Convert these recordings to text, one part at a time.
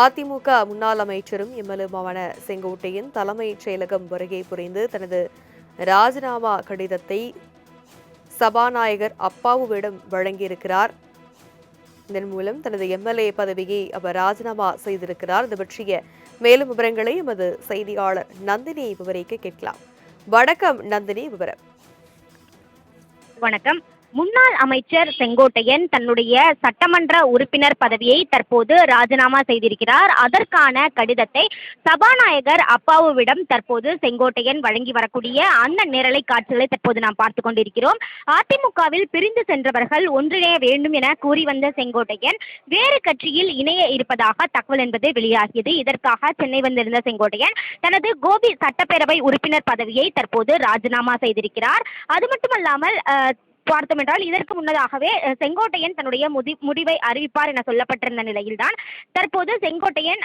அதிமுக முன்னாள் அமைச்சரும் எம்எல்ஏமான செங்கோட்டையின் தலைமைச் செயலகம் வருகை புரிந்து தனது ராஜினாமா கடிதத்தை சபாநாயகர் அப்பாவுவிடம் வழங்கியிருக்கிறார். இதன் மூலம் தனது எம்எல்ஏ பதவியை அவர் ராஜினாமா செய்திருக்கிறார். இது பற்றிய மேலும் விவரங்களை எமது செய்தியாளர் நந்தினி விவரிக்க கேட்கலாம். வணக்கம் நந்தினி விவரம். வணக்கம். முன்னாள் அமைச்சர் செங்கோட்டையன் தன்னுடைய சட்டமன்ற உறுப்பினர் பதவியை தற்போது ராஜினாமா செய்திருக்கிறார். அதற்கான கடிதத்தை சபாநாயகர் அப்பாவுவிடம் தற்போது செங்கோட்டையன் வழங்கி வரக்கூடிய அந்த நிரலை காட்சிகளை தற்போது நாம் பார்த்து கொண்டிருக்கிறோம். அதிமுகவில் பிரிந்து சென்றவர்கள் ஒன்றிணைய வேண்டும் என கூறி வந்த செங்கோட்டையன் வேறு கட்சியில் இணைய இருப்பதாக தகவல் என்பது வெளியாகியது. இதற்காக சென்னை வந்திருந்த செங்கோட்டையன் தனது கோபி சட்டப்பேரவை உறுப்பினர் பதவியை தற்போது ராஜினாமா செய்திருக்கிறார். அது மட்டுமல்லாமல் பார்த்தோமென்றால் பார்த்தோம் என்றால் இதற்கு முன்னதாகவே செங்கோட்டையன் தன்னுடைய முதி முடிவை அறிவிப்பார் என சொல்லப்பட்டிருந்த நிலையில்தான் தற்போது செங்கோட்டையன்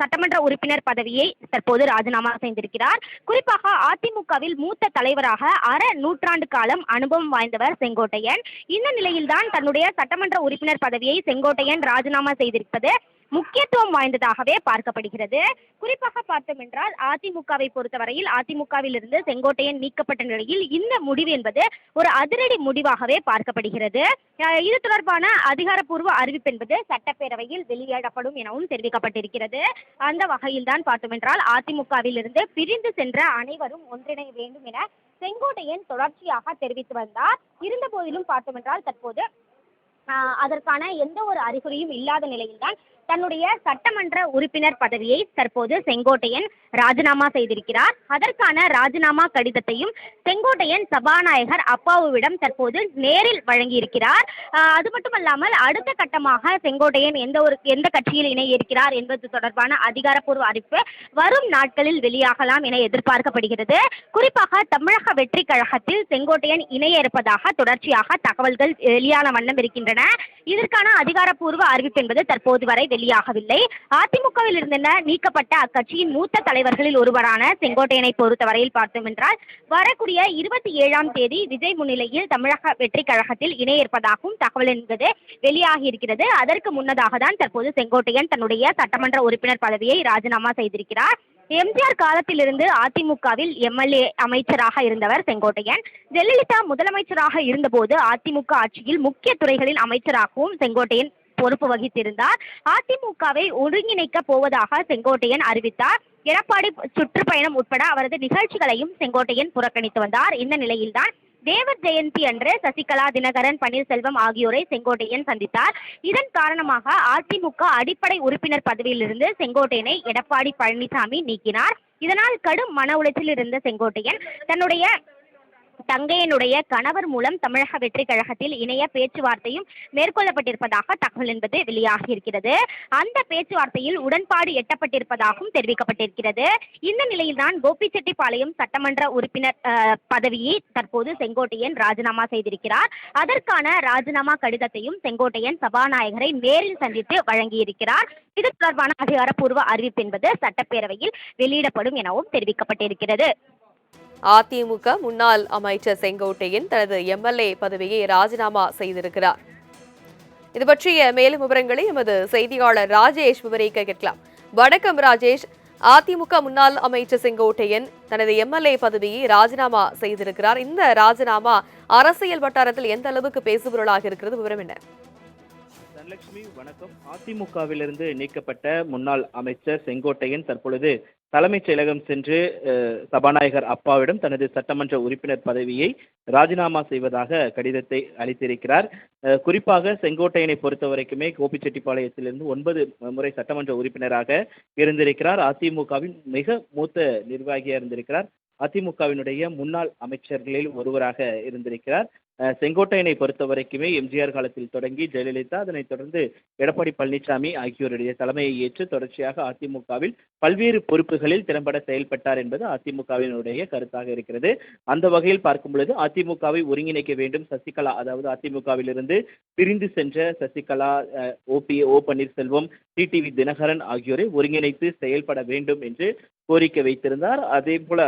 சட்டமன்ற உறுப்பினர் பதவியை தற்போது ராஜினாமா செய்திருக்கிறார். குறிப்பாக அதிமுகவில் மூத்த தலைவராக அர நூற்றாண்டு காலம் அனுபவம் வாய்ந்தவர் செங்கோட்டையன். இந்த நிலையில்தான் தன்னுடைய சட்டமன்ற உறுப்பினர் பதவியை செங்கோட்டையன் ராஜினாமா செய்திருப்பது முக்கியத்துவம் வாய்ந்ததாகவே பார்க்கப்படுகிறது. குறிப்பாக பார்த்தோம் என்றால் அதிமுகவை பொறுத்தவரையில் அதிமுகவில் இருந்து செங்கோட்டையன் நீக்கப்பட்ட நிலையில் இந்த முடிவு என்பது ஒரு அதிரடி முடிவாகவே பார்க்கப்படுகிறது. இது தொடர்பான அதிகாரப்பூர்வ அறிவிப்பு என்பது சட்டப்பேரவையில் வெளியிடப்படும் எனவும் தெரிவிக்கப்பட்டிருக்கிறது. அந்த வகையில் தான் பார்த்தோம் என்றால் அதிமுகவில் இருந்து பிரிந்து சென்ற அனைவரும் ஒன்றிணைய வேண்டும் என செங்கோட்டையன் தொடர்ச்சியாக தெரிவித்து வந்தார். இருந்த போதிலும் பார்த்தோம் என்றால் தற்போது அதற்கான எந்த ஒரு அறிகுறியும் இல்லாத நிலையில்தான் தன்னுடைய சட்டமன்ற உறுப்பினர் பதவியை தற்போது செங்கோட்டையன் ராஜினாமா செய்திருக்கிறார். அதற்கான ராஜினாமா கடிதத்தையும் செங்கோட்டையன் சபாநாயகர் அப்பாவுவிடம் தற்போது நேரில் வழங்கியிருக்கிறார். அது மட்டுமல்லாமல் அடுத்த கட்டமாக செங்கோட்டையன் எந்த ஒரு எந்த கட்சியில் இணைய இருக்கிறார் என்பது தொடர்பான அதிகாரப்பூர்வ அறிவிப்பு வரும் நாட்களில் வெளியாகலாம் என எதிர்பார்க்கப்படுகிறது. குறிப்பாக தமிழக வெற்றி கழகத்தில் செங்கோட்டையன் இணைய இருப்பதாக தொடர்ச்சியாக தகவல்கள் வெளியான வண்ணம் இருக்கின்றன. இதற்கான அதிகாரப்பூர்வ அறிவிப்பு என்பது தற்போது வரை வெளியாகவில்லை. அதிமுகவில் இருந்த நீக்கப்பட்ட அக்கட்சியின் மூத்த தலைவர்களில் ஒருவரான செங்கோட்டையனை பொறுத்தவரையில் பார்த்தோம் என்றால் வரக்கூடிய இருபத்தி ஏழாம் தேதி விஜய் முன்னிலையில் தமிழக வெற்றி கழகத்தில் இணைய இருப்பதாகவும் தகவல் என்பது வெளியாகி இருக்கிறது. அதற்கு முன்னதாக தான் தற்போது செங்கோட்டையன் தன்னுடைய சட்டமன்ற உறுப்பினர் பதவியை ராஜினாமா செய்திருக்கிறார். எம்ஜிஆர் காலத்திலிருந்து அதிமுகவில் எம்எல்ஏ அமைச்சராக இருந்தவர் செங்கோட்டையன். ஜெயலலிதா முதலமைச்சராக இருந்தபோது அதிமுக ஆட்சியில் முக்கிய துறைகளின் அமைச்சராகவும் செங்கோட்டையன் பொறுப்பு வகித்திருந்தார். அதிமுகவை ஒருங்கிணைக்க போவதாக செங்கோட்டையன் அறிவித்தார். எடப்பாடி சுற்றுப்பயணம் உட்பட அவரது நிகழ்ச்சிகளையும் செங்கோட்டையன் புறக்கணித்து வந்தார். இந்த நிலையில்தான் தேவர் ஜெயந்தி அன்று சசிகலா தினகரன் பன்னீர்செல்வம் ஆகியோரை செங்கோட்டையன் சந்தித்தார். இதன் காரணமாக அதிமுக அடிப்படை உறுப்பினர் பதவியிலிருந்து செங்கோட்டையனை எடப்பாடி பழனிசாமி நீக்கினார். இதனால் கடும் மன உளைச்சலில் இருந்த செங்கோட்டையன் தன்னுடைய தங்கையனுடைய கணவர் மூலம் தமிழக வெற்றி கழகத்தில் இணைய பேச்சுவார்த்தையும் மேற்கொள்ளப்பட்டிருப்பதாக தகவல் என்பது வெளியாகி இருக்கிறது அந்த பேச்சுவார்த்தையில் உடன்பாடு எட்டப்பட்டிருப்பதாகவும் தெரிவிக்கப்பட்டிருக்கிறது. இந்த நிலையில்தான் கோபிச்செட்டிப்பாளையம் சட்டமன்ற உறுப்பினர் பதவியை தற்போது செங்கோட்டையன் ராஜினாமா செய்திருக்கிறார். அதற்கான ராஜினாமா கடிதத்தையும் செங்கோட்டையன் சபாநாயகரை நேரில் சந்தித்து வழங்கியிருக்கிறார். இது தொடர்பான அதிகாரப்பூர்வ அறிவிப்பு என்பது சட்டப்பேரவையில் வெளியிடப்படும் எனவும் தெரிவிக்கப்பட்டிருக்கிறது. அதிமுக முன்னாள் அமைச்சர் செங்கோட்டையன் தனது எம்எல்ஏ பதவியை ராஜினாமா செய்திருக்கிறார். இது பற்றிய மேலும் விவரங்களை எமது செய்தியாளர் ராஜேஷ் விவரிக்க கேட்கலாம். வணக்கம் ராஜேஷ். அதிமுக முன்னாள் அமைச்சர் செங்கோட்டையன் தனது எம்எல்ஏ பதவியை ராஜினாமா செய்திருக்கிறார். இந்த ராஜினாமா அரசியல் வட்டாரத்தில் எந்த அளவுக்கு பேசுபொருளாக இருக்கிறது? விவரம் என்ன? தனலட்சுமி வணக்கம். அதிமுகவிலிருந்து நீக்கப்பட்ட முன்னாள் அமைச்சர் செங்கோட்டையன் தற்பொழுது தலைமைச் செயலகம் சென்று சபாநாயகர் அப்பாவிடம் தனது சட்டமன்ற உறுப்பினர் பதவியை ராஜினாமா செய்வதாக கடிதத்தை அளித்திருக்கிறார். குறிப்பாக செங்கோட்டையனை பொறுத்தவரைக்குமே கோபிச்செட்டிப்பாளையத்திலிருந்து ஒன்பது முறை சட்டமன்ற உறுப்பினராக இருந்திருக்கிறார். அதிமுகவின் மிக மூத்த நிர்வாகியாக இருந்திருக்கிறார். அதிமுகவினுடைய முன்னாள் அமைச்சர்களில் ஒருவராக இருந்திருக்கிறார். செங்கோட்டையனை பொறுத்த வரைக்குமே எம்ஜிஆர் காலத்தில் தொடங்கி ஜெயலலிதா அதனைத் தொடர்ந்து எடப்பாடி பழனிசாமி ஆகியோருடைய தலைமையை ஏற்று தொடர்ச்சியாக அதிமுகவில் பல்வேறு பொறுப்புகளில் திறம்பட செயல்பட்டார் என்பது அதிமுகவினுடைய கருத்தாக இருக்கிறது. அந்த வகையில் பார்க்கும் பொழுது அதிமுகவை ஒருங்கிணைக்க வேண்டும். சசிகலா அதாவது அதிமுகவிலிருந்து பிரிந்து சென்ற Sasikala O P O Panneerselvam TTV Dhinakaran ஆகியோரை ஒருங்கிணைத்து செயல்பட வேண்டும் என்று கோரிக்கை வைத்திருந்தார். அதே போல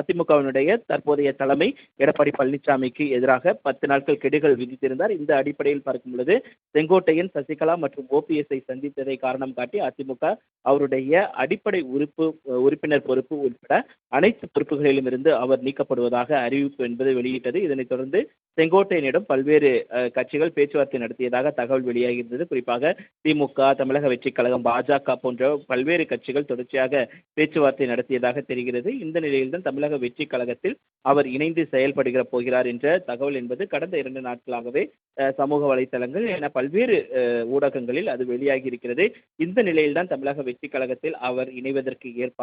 அதிமுகவினுடைய தற்போதைய தலைமை எடப்பாடி பழனிசாமிக்கு எதிராக பத்து நாட்கள் கெடுகள் விதித்திருந்தார். இந்த அடிப்படையில் பார்க்கும் பொழுது செங்கோட்டையன் சசிகலா மற்றும் ஓபிஎஸ்ஐ சந்தித்ததை காரணம் காட்டி அதிமுக அவருடைய அடிப்படை உறுப்பு உறுப்பினர் பொறுப்பு உட்பட அனைத்து பொறுப்புகளிலும் இருந்து அவர் நீக்கப்படுவதாக அறிவிப்பு என்பது வெளியிட்டது. இதனைத் தொடர்ந்து செங்கோட்டையனிடம் பல்வேறு கட்சிகள் பேச்சுவார்த்தை நடத்தியதாக தகவல் வெளியாகியிருந்தது. குறிப்பாக திமுக தமிழக வெற்றிக் கழகம் பாஜக போன்ற பல்வேறு கட்சிகள் தொடர்ச்சியாக பேச்சுவார்த்தை நடத்தியதாக தெரிகிறது. இந்த நிலையில்தான் தமிழக வெற்றிக் கழகத்தில் அவர் இணைந்து செயல்படுகிற போகிறார் என்ற தகவல் என்பது கடந்த இரண்டு நாட்களாகவே சமூக வலைத்தளங்கள் என பல்வேறு ஊடகங்களில் அது வெளியாகி இருக்கிறது இந்த நிலையில்தான் தமிழக வெற்றிக் கழகத்தில் அவர் இணைவதற்கு ஏற்ப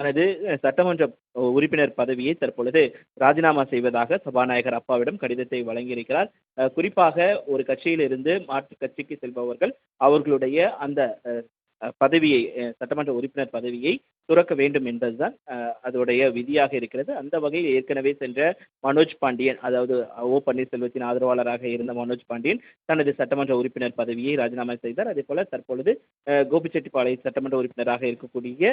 தனது அஹ், சட்டமன்ற உறுப்பினர் பதவியை தற்பொழுது ராஜினாமா செய்வதாக சபாநாயகர் அப்பாவிடம் கடிதத்தை வழங்கியிருக்கிறார். அஹ், குறிப்பாக ஒரு கட்சியிலிருந்து மாற்று கட்சிக்கு செல்பவர்கள் அவர்களுடைய அந்த அஹ், அஹ், பதவியை அஹ், சட்டமன்ற உறுப்பினர் பதவியை துறக்க வேண்டும் என்பதுதான் அஹ், அதோடைய விதியாக இருக்கிறது. அந்த வகையில் ஏற்கனவே சென்ற மனோஜ் பாண்டியன் அதாவது ஓ பன்னீர்செல்வத்தின் ஆதரவாளராக இருந்த மனோஜ் பாண்டியன் தனது சட்டமன்ற உறுப்பினர் பதவியை ராஜினாமா செய்தார். அதே போல தற்பொழுது அஹ், கோபிச்செட்டிப்பாளையம் சட்டமன்ற உறுப்பினராக இருக்கக்கூடிய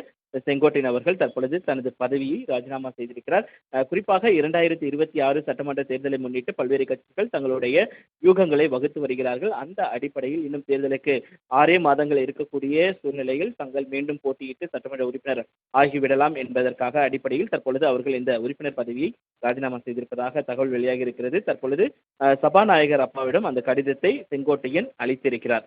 செங்கோட்டையன் அவர்கள் தற்பொழுது தனது பதவியை ராஜினாமா செய்திருக்கிறார். குறிப்பாக இரண்டாயிரத்தி இருபத்தி ஆறு சட்டமன்ற தேர்தலை முன்னிட்டு பல்வேறு கட்சிகள் தங்களுடைய யூகங்களை வகுத்து வருகிறார்கள். அந்த அடிப்படையில் இன்னும் தேர்தலுக்கு ஆறே மாதங்கள் இருக்கக்கூடிய சூழ்நிலையில் தங்கள் மீண்டும் போட்டியிட்டு சட்டமன்ற உறுப்பினர் ஆகிவிடலாம் என்பதற்காக அடிப்படையில் தற்பொழுது அவர்கள் இந்த உறுப்பினர் பதவியை ராஜினாமா செய்திருப்பதாக தகவல் வெளியாகி இருக்கிறது. தற்பொழுது அஹ், சபாநாயகர் அப்பாவிடம் அந்த கடிதத்தை செங்கோட்டையன் அளித்திருக்கிறார்.